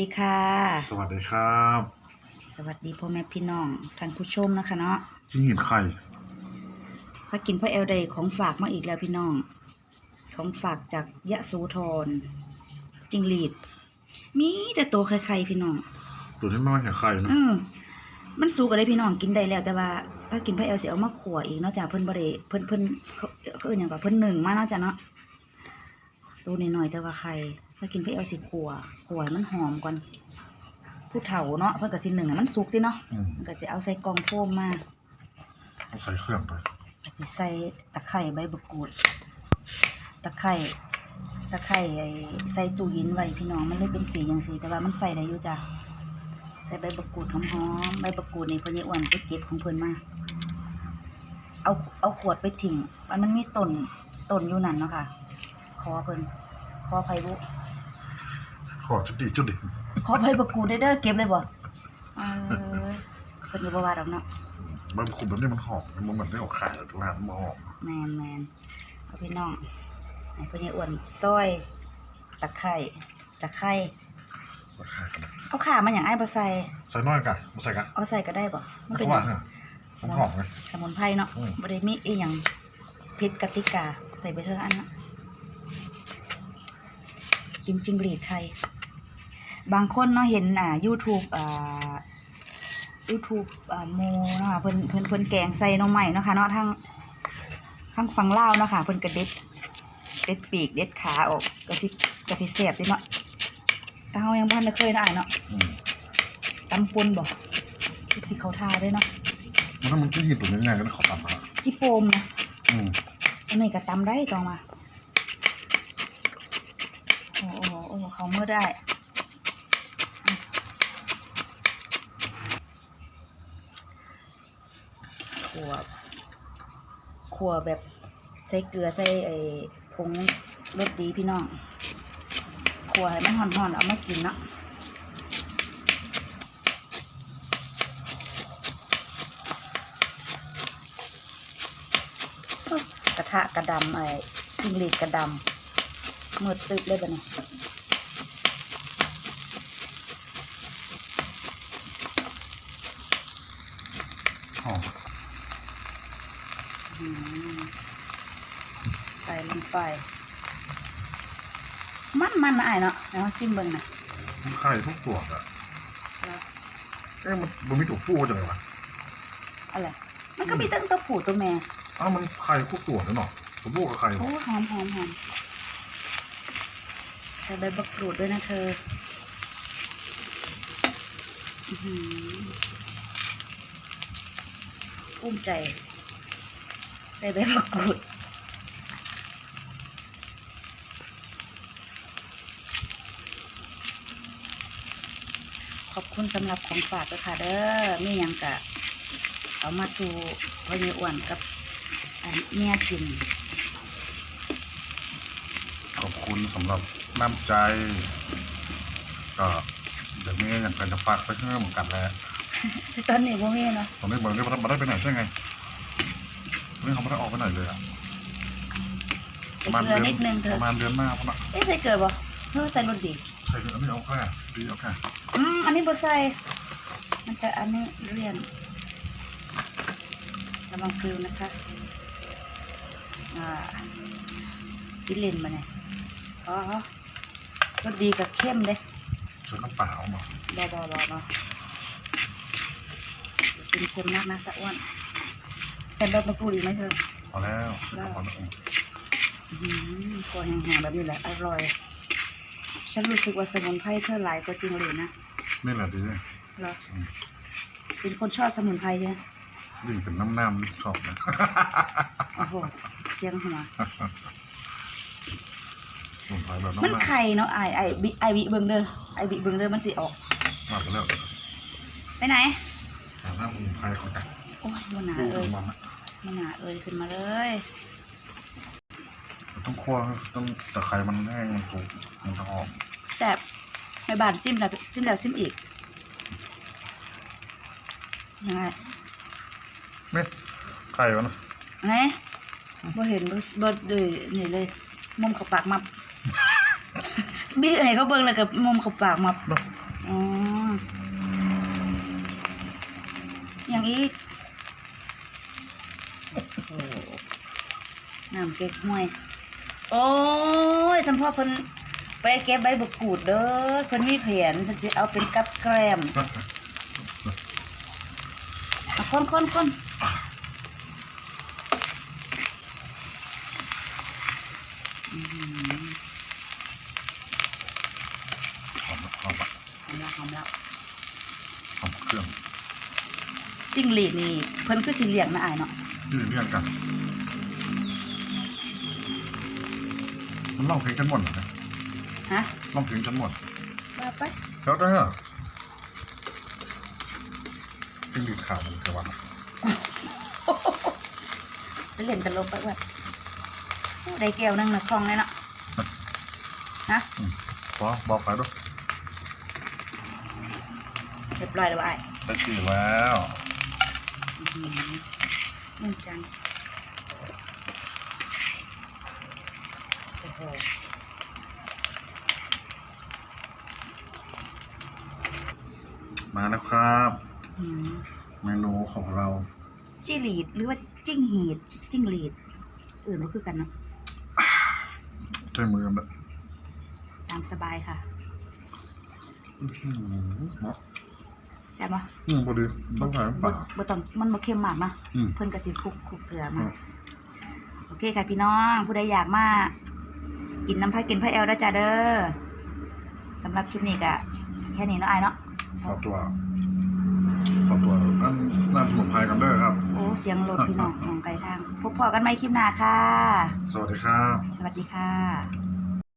ดีค่ะ สวัสดีครับ สวัสดีพ่อแม่พี่น้องท่านผู้ชมนะคะเนาะที่เห็นไข่พากินพ่อเอลเดย์ของฝากมาอีกแล้วพี่น้อง ของฝากจากยะโสธรจิงหรีด มีแต่ตัวไข่ๆพี่น้องตัวที่ไม่มาเห็นไข่นะเออมันสุกอะไรพี่น้องกินได้แล้วแต่ว่าพากินพ่อเอลสิเอามาขั่วอีกเนาะจ้ะเพิ่นบ่ได้เพิ่นเพิ่นเขาเขาเอิ้นหยังก่อนเพิ่นหนึ่งมาเนาะจ้ะเนาะตัวน้อยๆแต่ว่าไข่ พากินพ่อเอลสิขั่วขั่วให้มันหอมก่อนผู้เฒ่าเนาะเพิ่นก็สิหนึ่งให้มันสุกติเนาะอืมมันก็สิเอาใส่กล่องโฟมมาต้องใส่เครื่องด้วยก็สิใส่ตะไคร้ใบมะกรูด ตะไคร้ตะไคร้ไอ้ใส่ตู้เย็นไว้พี่น้องมันเลยเป็นสีอย่างสีแต่ว่ามันใส่ได้อยู่จ้ะใส่ใบมะกรูดหอมๆใบมะกรูดนี่เพิ่นนี่อ้วนไปเก็บของเพิ่นมา เอาเอาขวดไปทิ้งมันมันมีต้นต้นอยู่นั่นเนาะค่ะขอเพิ่นขอไผบุ ขอจุดดีจุดดีขอไผมะกรูดได้เด้อเก็บเลยบ่เออเพิ่นอยู่บ่ว่าดอกเนาะมันคุมแบบนี้มันหอมมันเหมือนได้ออกไข่ร้านมันหอมแมนแมนเอาพี่น้องให้พี่นี่อ้วนซอยตะไคร้ตะไคร้ราคากันนะเอาขามันอย่างไอ้ายบ่ใส่ใส่น้อยกันมาใส่กันเอาใส่ก็ได้บ่มันแล้วเป็นก็ว่าเนี่ยมันหอมไงสมุนไพรเนาะอืมบ่ได้มีอีหยังผิดกติกาใส่ไปเถอะอันนะกินจิงหรีดไทย บางคนเนาะเห็นอ่า YouTube อ่า YouTube อ่าโมเนาะค่ะเพิ่นเพิ่นเพิ่นแกงใส่หน่อไม้เนาะค่ะเนาะทั้งทั้งฝั่งลาวเนาะค่ะเพิ่นก็เด็ดเด็ดปีกเด็ดขาออกก็สิก็สิแซ่บเดิเนาะแต่เฮายังบ่ทันได้เคยเนาะอ้ายเนาะอืมตำปนบ่สิเขาทาด้วยเนาะแล้วมันจะเห็นตัวนี้ยังไงกันขอตามมาจิโปมนะอืมอันนี้ก็ตำได้ตองมาโอ้โอ้โอ้เขาเมื่อได้ ขัวขัวแบบใส่เกลือใส่ไอ้ผงรสดีพี่น้องขัวให้มันห่อนๆเอามากินเนาะกระทะกระดำไอ้จิงหรีดกระดำมืดตึ๊บเลยปะเนี่ยหอมอืม ใส่ลงไป มันมันนะไอ้ายเนาะแล้วซิมเบิ่งนะไข่ทุกตัวอะเอ๊ะมันมันมีตัวผู้จังเลยวะอะไร มันก็มีตั้งตัวผู้ตัวแม่อ้าวมันไข่ทุกตัวเลยเนาะตัวผู้กับไข่โอ้เนาะหอมหอมหอมใส่ใบบักกรูดด้วยนะเธออื้อหือภูมิใจใส่ใบบักกรูดขอบคุณสำหรับของฝากด้วยค่ะเด้อมีหยังกะ เอามาสู่พ่อเยอ้วนกับอันเมียกิน ขอบคุณสำหรับน้ำใจ ก็เดี๋ยวนี้ยังกันจะฝากไปเพื่อเหมือนกันแหล้ว ตอนนี้บ่มีเนาะตอนนี้บอกได้มาได้ไปไหนใช่ไง ตอนนี้เขาไม่ได้ออกไปไหนเลยอะใส่เกลือนิดนึงเถปอะระมาณเดือนหน้าพุ่นอะเอ๊ะใส่เกลือบ่เพื่อใส่รสดีใช่อันนี้เอาแค่ดีเอาแค่อืมอันนี้บ่ใส่ มันจะอันนี้เลี่ยนระวังฟิวนะคะ อ่ากินเล่นมาเนี่ยอ๋อรสดีกับเข้มเลยใช้น้ำเปล่ามาบอบอบอบอกินเค็มมากนะตะอ้วน ใส่ใบมะกรูดอีกไหมเธอพอแล้วไม่ต้องพอแล้วอื้อหือตัวแห้งๆแบบนี้แหละอร่อย ฉันรู้สึกว่าสมุนไพรเธอหลายกว่าจริงเลยนะนี่แหละดีเหรอเป็นคนชอบสมุนไพรใช่ไหมยิ่งเป็นน้ำน้ำชอบนะ โอ้โหเสียงหัว สมุนไพรแบบมันน้ำน้ำไข่เนาะไอไอบิไอบิเบิงเด้อไอบิเบิงเด้อมันสิออก มากไปแล้วไปไหนแต่หน้าสมุนไพรของกันโอ้ยมันหนาลูกเอ้ยมันอะมันหนาเอ้ยขึ้นมาเลยต้องคั่วต้องแต่ไข่มันแห้งมันถูกมันจะหอมแซ่บในบ้านซิมแล้วซิมแล้วซิมอีกยังไงเม็ดไข่วะนะไหนบ่เห็นบ่บ่เลยนี่เลย มุมเขาปากมับเบี้ให้เขาเบิ่งแล้วก็มุมเขาปากมาเนาะอ๋ออย่างอีก โอ้น้ำเก๊กห้วย โอ้ยสัมพ่อเพิ่นไปเก็บใบบักกูดเด้อเพิ่นมีแผนเพิ่นสิเอาเป็นกับแกล้มเอาคนคนคนอื้อหือมหอมหอมแล้วหอมแล้วหอมเครื่องจิ้งหรีดนี่เพิ่นคือสิเหลียงนะอายเนาะ นี่เรียกกันมันร้องเพลงกันหมดเลยฮะร้องเพลงกันหมดว่าไปแล้วได้เหรอจิ้งหรีดขาวมันคือว่าไปเล่นตลกไปว่าได้แก้วหนึงนะคล่องเลยเนาะฮะพอบอกไปด้วยเรียบร้อยแล้วอ้ายได้ชื่อแล้ว อื้อหือนุ่มจังโอ้โหมาแล้วครับ อืมเมนูของเรา จิ้งหรีดหรือว่าจิ้งหีด จิ้งหรีด อื่นก็คือกันเนาะใช้มือกันแบบตามสบายค่ะ อื้อหือเนาะ ใช่ปะอืมพอดีต้องใส่น้ำปบ่ลา บ่ต้องมันบ่เค็มมากนะอืม เพิ่นก็สิคลุกคลุกเกลืออืมามโอเคค่ะพี่น้อง ผู้ใดอยากมากินน้ำพายกินพายแอลได้อจ้าเด้อสำหรับคลิปนี้ก็แค่นี้เนาะอายเนาะขอตัวขอตัวนั่นน้ำสมุนไพรกันเด้อครับ โอ้เสียงรถพี่น้องมองไกลทาง พบพอกันใหม่คลิปหน้าค่ะ สวัสดีครับ สวัสดีค่ะ